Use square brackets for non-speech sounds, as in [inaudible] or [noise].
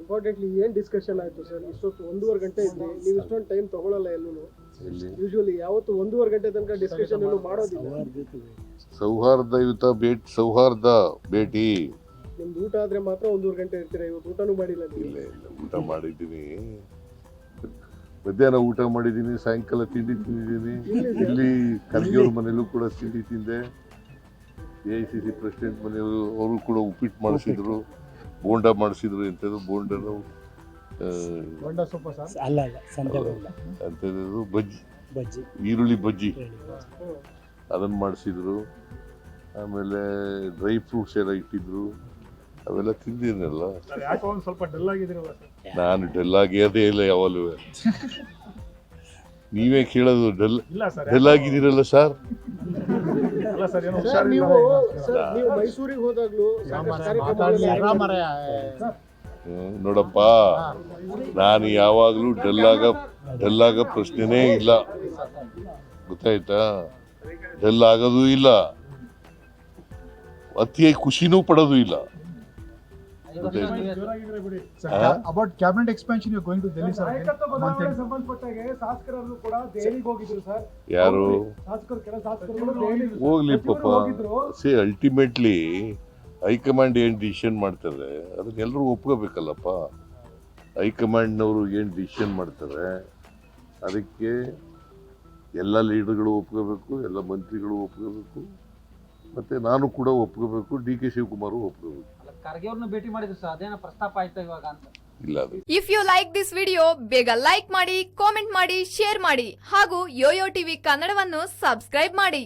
Importantly ಏನು discussion ಆಯಿತು sir ಇಷ್ಟೊತ್ತು ಒಂದೂವರೆ ಗಂಟೆ ಇದ್ರಿ ನೀವು ಇಷ್ಟೊಂದು ಟೈಮ್ ತಗೊಳಲ್ಲ ಎಲ್ಲೂ? ಯೂಶುವಲಿ ಯಾವತ್ತು ಒಂದೂವರೆ ಗಂಟೆ ತನಕ ಡಿಸ್ಕಷನ್ ಎಲ್ಲೂ ಮಾಡೋದಿಲ್ಲ. ಸೌಹಾರ್ದಯುತ ಭೇಟಿ ಸೌಹಾರ್ದ ಭೇಟಿ. ನಿಮ್ದು ಊಟ ಆದರೆ ಮಾತ್ರ ಒಂದೂವರೆ ಗಂಟೆ ಇರ್ತೀರಾ? ಇವತ್ತು ಊಟನೂ ಮಾಡಿಲ್ಲ ನೀವು. ಇಲ್ಲ ಇಲ್ಲ ಊಟ ಮಾಡಿದ್ದೀನಿ. ಮಧ್ಯಾಹ್ನ ಊಟ ಮಾಡಿದ್ದೀನಿ ಸಾಯಂಕಾಲ ತಿಂಡಿ ತಿಂದಿದ್ದೀನಿ. ಇಲ್ಲಿ ಕರ್ಗಿಯವ್ರ ಮನೇಲೂ ಕೂಡ ತಿಂಡಿ ತಿಂದೆ. A I C C president ಮನೆಯವರು ಅವರು ಕೂಡ ಉಪ್ಪಿಟ್ಟು ಮಾಡಿಸಿದ್ರು. ಬೋಂಡ ಮಾಡಿಸಿದ್ರು ಎಂಥದ್ದು? ಬೋಂಡ ಅಲ್ಲ ಅಲ್ಲ ಎಂಥದ್ದು ಬಜ್ಜಿ. ಬಜ್ಜಿ. ಈರುಳ್ಳಿ ಬಜ್ಜಿ. ಅದನ್ನ ಮಾಡಿಸಿದ್ರು. ಆಮೇಲೆ ಡ್ರೈ ಫ್ರೂಟ್ಸ್ ಎಲ್ಲ ಇಟ್ಟಿದ್ರು. ಅವೆಲ್ಲ ತಿಂದಿದ್ನಲ್ಲ? ಯಾಕೋ ಸ್ವಲ್ಪ ಡಲ್ ಆಗಿದ್ದೀರಲ್ಲ ಸರ್? ನಾನು ಡಲ್ ಆಗಿರೋದೇ ಇಲ್ಲ ಯಾವಾಗಲೂ. [laughs] ನೀವೇ ಕೇಳೋದು ಡೆಲ್ ಇಲ್ಲ ಸರ್ ಡೆಲ್ ಆಗಿದ್ದೀರಲ್ಲ ಸರ್? ಸರ್ ಏನೋ ಸರ್ ನೀವು ಸರ್ ನೀವು ಮೈಸೂರಿಗೆ ಹೋದಾಗ್ಲೂ ನೋಡಪ್ಪ ನಾನು ಯಾವಾಗಲೂ ಡೆಲ್ಲಾಗ ಡೆಲ್ಲಾಗ ಪ್ರಶ್ನೆನೇ ಇಲ್ಲ. ಗೊತ್ತಾಯ್ತಾ? ಡಲ್ ಆಗೋದು ಇಲ್ಲ. ಅತಿಯಾಗಿ ಖುಷಿನೂ ಪಡೋದು ಇಲ್ಲ. Sir, cabinet ca- about cabinet expansion, you're going to Delhi, sir. again? Month end. ಸಂಬಂಧಪಟ್ಟಾಗೆ ಶಾಸಕರನ್ನು ಕೂಡ ದೆಹಲಿಗೆ ಹೋಗಿದ್ರು ಸರ್ ಯಾರು? ಶಾಸಕರು ಕೆಲ ಶಾಸಕರು ಹೋಗ್ಲಿ ಪಾಪ. ಸಿ ಅಲ್ಟಿಮೇಟ್ಲಿ ಹೈಕಮಾಂಡ್ ಏನು ಡಿಸಿಷನ್ ಮಾಡ್ತಾರೆ? ಅದಕ್ಕೆ ಎಲ್ಲರೂ ಒಪ್ಕೋಬೇಕಲ್ಲಪ್ಪ. ಹೈಕಮಾಂಡ್ನವರು ಏನು ಡಿಸಿಷನ್ ಮಾಡ್ತಾರೆ? ಅದಕ್ಕೆ ಎಲ್ಲ ಲೀಡರ್ಗಳು ಒಪ್ಕೋಬೇಕು ಎಲ್ಲ ಮಂತ್ರಿಗಳು ಒಪ್ಕೋಬೇಕು ಮತ್ತು ನಾನು ಕೂಡ ಒಪ್ಕೋಬೇಕು ಡಿ ಕೆ ಶಿವಕುಮಾರು ಒಪ್ಕೋಬೇಕು. ಖರ್ಗೆ ಅವ್ರನ್ನ ಭೇಟಿ ಮಾಡಿದ್ರು ಸರ್. ಅದೇನೋ ಪ್ರಸ್ತಾಪ ಆಯ್ತಾ ಇವಾಗ ಅಂತ. ಇಲ್ಲ ಅದು. If you like this video ಬೇಗ ಲೈಕ್ ಮಾಡಿ ಕಾಮೆಂಟ್ ಮಾಡಿ ಶೇರ್ ಮಾಡಿ ಹಾಗೂ ಯೋಯೋ ಟಿವಿ ಕನ್ನಡವನ್ನು ಸಬ್ಸ್ಕ್ರೈಬ್ ಮಾಡಿ.